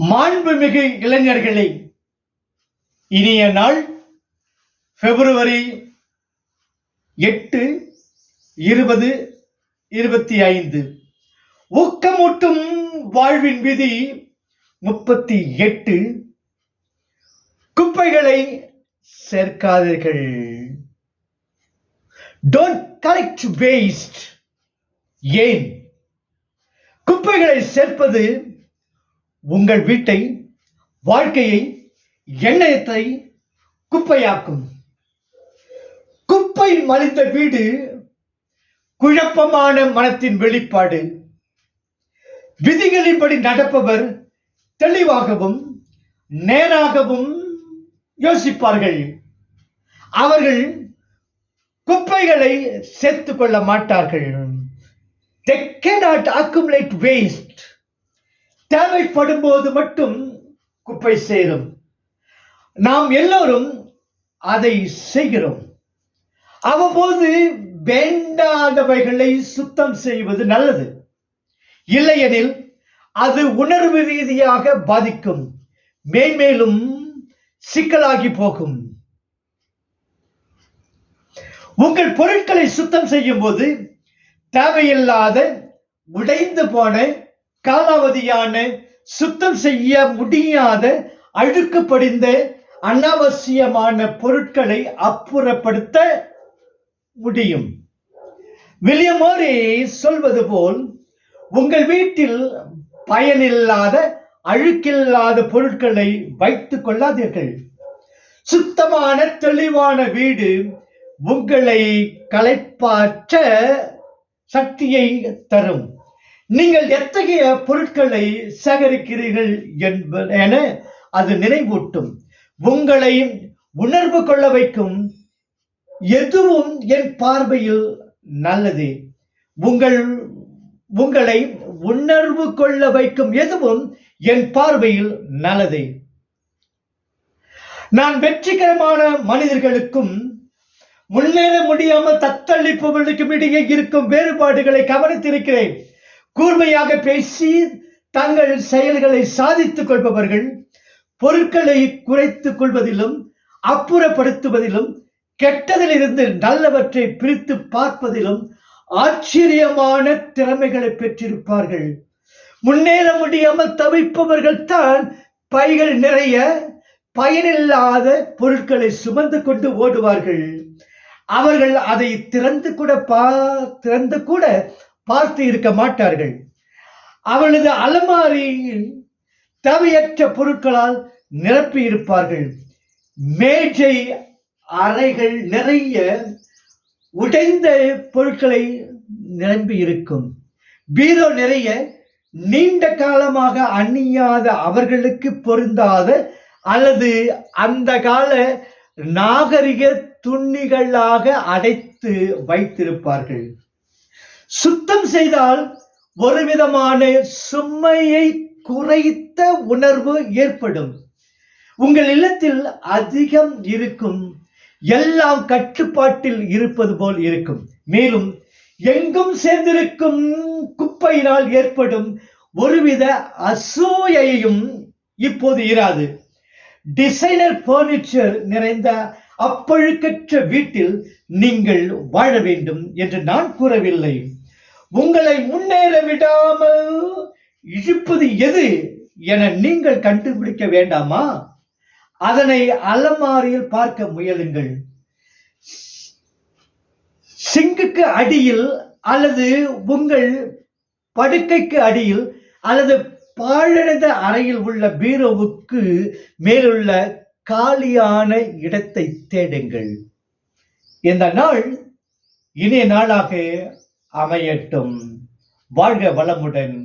மாண்புமிகு இளைஞர்களே இனிய நாள் பிப்ரவரி எட்டு இருபது இருபத்தி ஐந்து. ஊக்கமூட்டும் வாழ்வின் விதி முப்பத்தி எட்டு. குப்பைகளை சேர்க்காதீர்கள். டோன்ட் கலெக்ட் வேஸ்ட் ஏன்? குப்பைகளை சேர்ப்பது உங்கள் வீட்டை வாழ்க்கையை எண்ணத்தை குப்பையாக்கும். குப்பை மலிந்த வீடு குழப்பமான மனத்தின் வெளிப்பாடு. விதிகளின்படி நடப்பவர் தெளிவாகவும் நேராகவும் யோசிப்பார்கள். அவர்கள் குப்பைகளை சேர்த்துக் கொள்ள மாட்டார்கள். They cannot accumulate waste. தேவைப்படும் போது மட்டும் குப்பை சேரும். நாம் எல்லோரும் அதை செய்கிறோம். அவ்வப்போது வேண்டாதவைகளை சுத்தம் செய்வது நல்லது. இல்லையெனில் அது உணர்வு ரீதியாக பாதிக்கும். மேன்மேலும் சிக்கலாகி போகும். உங்கள் பொருட்களை சுத்தம் செய்யும் போது தேவையில்லாத உடைந்து போன காலாவதியான சுத்தம் செய்ய முடியாத அழுக்கு படிந்த அனாவசியமான பொருட்களை அப்புறப்படுத்த முடியும். வில்லியம் மோரி சொல்வது போல் உங்கள் வீட்டில் பயனில்லாத அழுக்கில்லாத பொருட்களை வைத்துக் கொள்ளாதீர்கள். சுத்தமான தெளிவான வீடு உங்களை களைப்பாற்ற சக்தியை தரும். நீங்கள் எத்தகைய பொருட்களை சேகரிக்கிறீர்கள் என்ப என அது நினைவூட்டும். உங்களை உணர்வு கொள்ள வைக்கும் எதுவும் என் பார்வையில் நல்லது. உங்கள் உங்களை உணர்வு கொள்ள வைக்கும் எதுவும் என் பார்வையில் நல்லது. நான் வெற்றிகரமான மனிதர்களுக்கும் முன்னேற முடியாமல் தத்தளிப்பவர்களுக்கும் இடையே இருக்கும் வேறுபாடுகளை கவனித்திருக்கிறேன். கூர்மையாக பேசி தங்கள் செயல்களை சாதித்துக் கொள்பவர்கள் பொருட்களை குறைத்துக் கொள்வதிலும் அப்புறப்படுத்துவதிலும் கெட்டதிலிருந்து நல்லவற்றை பிரித்து பார்ப்பதிலும் ஆச்சரியமான திறமைகளை பெற்றிருப்பார்கள். முன்னேற முடியாமல் தவிப்பவர்கள் தான் பைகள் நிறைய பயனில்லாத பொருட்களை சுமந்து கொண்டு ஓடுவார்கள். அவர்கள் அதை திறந்து கூட பா திறந்து கூட பார்த்து இருக்க மாட்டார்கள். அவளது அலமாரியில் தேவையற்ற பொருட்களால் நிரப்பி இருப்பார்கள். மேஜை அறைகள் நிறைய உடைந்த பொருட்களை நிரம்பி இருக்கும். பீரோ நிறைய நீண்ட காலமாக அணியாத அவர்களுக்கு பொருந்தாத அல்லது அந்த கால நாகரிக துணிகளாக அடைத்து வைத்திருப்பார்கள். சுத்தம் செய்தால் ஒரு விதமான சுமையை குறைத்த உணர்வு ஏற்படும். உங்கள் இல்லத்தில் அதிகம் இருக்கும் எல்லாம் கட்டுப்பாட்டில் இருப்பது போல் இருக்கும். மேலும் எங்கும் சேர்ந்திருக்கும் குப்பையினால் ஏற்படும் ஒருவித அசூயையும் இப்போது இராது. டிசைனர் பர்னிச்சர் நிறைந்த அப்பழுக்கற்ற வீட்டில் நீங்கள் வாழ வேண்டும் என்று நான் கூறவில்லை. உங்களை முன்னேற விடாமல் இழுப்பது எது என நீங்கள் கண்டுபிடிக்க வேண்டாமா? அதனை அலமாரியில் பார்க்க முயலுங்கள். சிங்குக்கு அடியில் அல்லது உங்கள் படுக்கைக்கு அடியில் அல்லது பாழடைந்த அறையில் உள்ள பீரோவுக்கு மேலுள்ள காலியான இடத்தை தேடுங்கள். இந்த நாள் இனிய நாளாக அமையட்டும். வாழ்க வளமுடன்.